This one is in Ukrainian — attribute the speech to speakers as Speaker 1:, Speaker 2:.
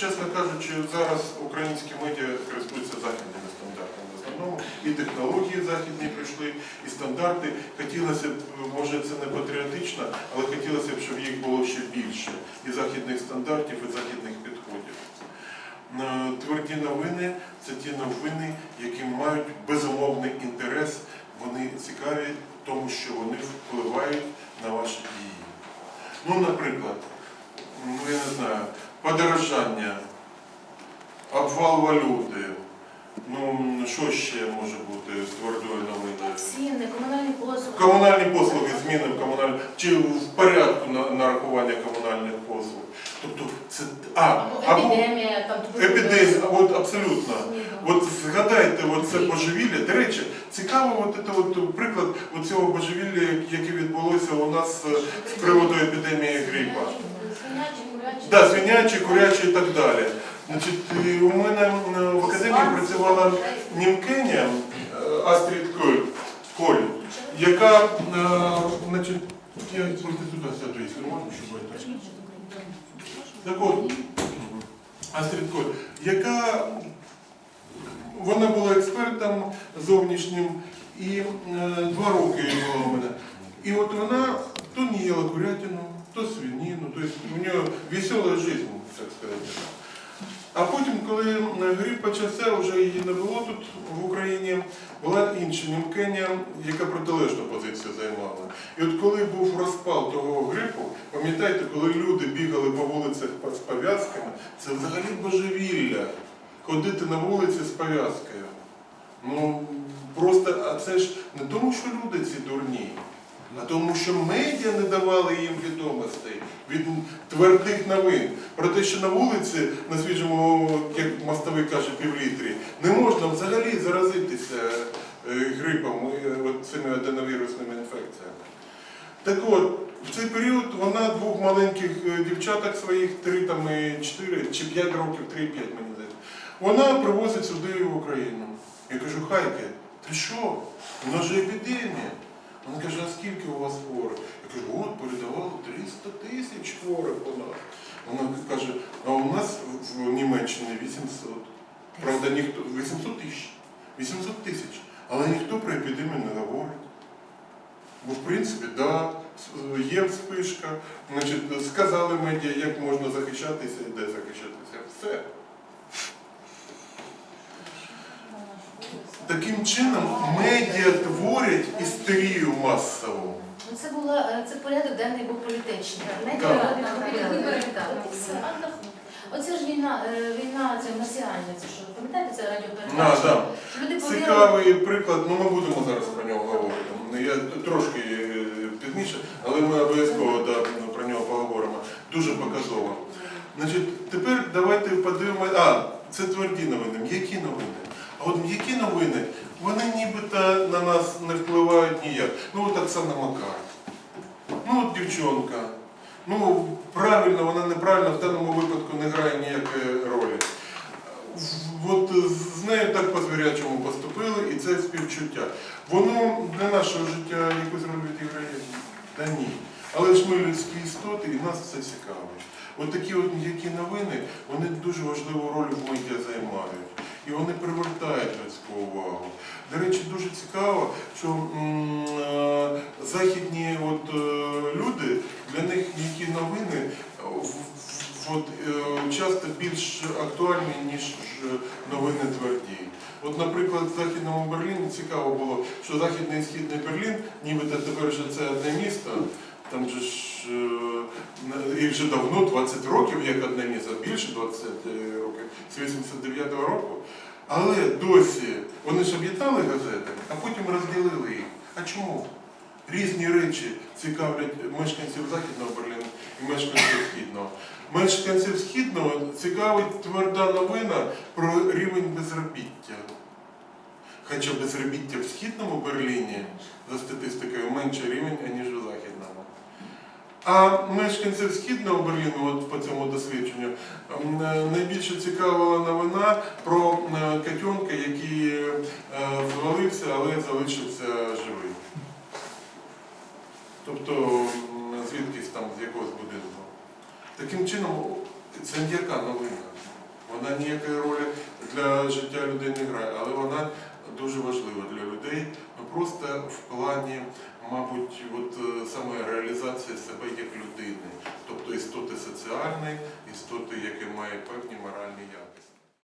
Speaker 1: чесно кажучи, зараз українські медіа користуються західними стандартами в основному, і технології західні прийшли, і стандарти. Хотілося б, може це не патріотично, але хотілося б, щоб їх було ще більше. І західних стандартів, і західних підходів. Е, Тверді новини це ті новини, які мають безумовний інтерес. Вони цікаві, тому що вони впливають на ваші дії. Ну, наприклад, ну я не знаю, подорожання, обвал валюти. Ну, що ще може бути з твердою новиною?
Speaker 2: Ціни, комунальні послуги.
Speaker 1: Комунальні послуги, зміни в комунальні, чи в порядку на- нарахування комунальних послуг. Тобто це а,
Speaker 2: Або
Speaker 1: або
Speaker 2: епідемія, там
Speaker 1: епідемія, от абсолютно.
Speaker 2: Зміни.
Speaker 1: От згадайте от це божевілля. До речі, цікаво, от це от приклад от цього божевілля, яке відбулося у нас е, з приводу епідемії грипа.
Speaker 2: Свинячі.
Speaker 1: Да, свинячі, курячі і так далі. Значить, і у мене е, в академії працювала німкиня е, Астрід Коль, Коль яка, е, значить, я туди сяду, якщо можна, щоб. Так от, Астрід Коль, яка вона була експертом зовнішнім і е, два роки була у мене. І от вона то не їла курятину, то свинину, то есть у нее весела жизнь, так сказати. А потім, коли грип почався, вже її не було тут в Україні, була інша німкиня, яка протилежну позицію займала. І от коли був розпал того грипу, пам'ятаєте, коли люди бігали по вулицях з пов'язками, це взагалі божевілля. Ходити на вулиці з пов'язкою. Ну, просто, а це ж не тому, що люди ці дурні, а тому, що медіа не давали їм відомостей від твердих новин. Про те, що на вулиці, на свіжому, як мостовий каже, півлітрі, не можна взагалі заразитися е, грипом, е, цими аденовірусними інфекціями. Так от, в цей період вона двох маленьких е, дівчаток своїх, три там і чотири чи п'ять років, три і п'ять мені здається, вона привозить сюди в Україну. Я кажу, хайки, ти що? У нас же епідемія. Вона каже, а скільки у вас хворих? Я кажу, от передавали 300 тисяч хворих у нас. Вона каже, а у нас в Німеччині 800. Правда, ніхто 800 тисяч. 800 тисяч. Але ніхто про епідемію не говорить. Бо в принципі, да, є вспишка, значить, сказали медіа, як можна захищатися і де захищатися. Все. Таким чином медіа творять істерію масову.
Speaker 2: Ну, Це було е, це порядок денний був політичний. Медіа
Speaker 1: Так.
Speaker 2: відповідали. Так, от і все. Оце ж війна, е, війна це масіальна, це що, пам'ятаєте, це
Speaker 1: Да,
Speaker 2: радіопередача?
Speaker 1: да.
Speaker 2: Люди повірили.
Speaker 1: Цікавий приклад, ну ми будемо зараз про нього говорити. Ну, Я трошки е, пізніше, але ми обов'язково да, ну, про нього поговоримо. Дуже показово. Значить, тепер давайте подивимося. А, це тверді новини. М'які новини. А от м'які новини, вони нібито на нас не впливають ніяк. Ну, от Оксана Макар. Ну, от дівчонка. Ну, правильно, вона неправильно в даному випадку не грає ніякої ролі. От з нею так по-звірячому поступили, і це співчуття. Воно для нашого життя якусь роль відіграє? Та ні. Але ж ми людські істоти, і нас це цікавить. От такі от м'які новини, вони дуже важливу роль в медіа займають. І вони привертають людську увагу. До речі, дуже цікаво, що е, західні от, е, люди, для них м'які новини от, е, часто більш актуальні, ніж новини тверді. От, наприклад, в Західному Берліні цікаво було, що Західний і Східний Берлін, нібито тепер вже це одне місто, там же ж е, і вже давно, 20 років, як одне місто, більше 20 років, з 89-го року. Але досі вони ж об'єднали газети, а потім розділили їх. А чому? Різні речі цікавлять мешканців Західного Берліну і мешканців Східного. Мешканців Східного цікавить тверда новина про рівень безробіття. Хоча безробіття в Східному Берліні за статистикою менше рівень, аніж у. А мешканців Східного Берліну, от по цьому дослідженню, е, найбільше цікавила новина про е, котенка, який е, звалився, але залишився живий. Тобто звідкись там з якогось будинку. Таким чином, це м'яка новина. Вона ніякої ролі для життя людей не грає, але вона дуже важлива для людей. Просто в плані, мабуть, от е, саме реалізації себе як людини, тобто істоти соціальної, істоти, яка має певні моральні якості.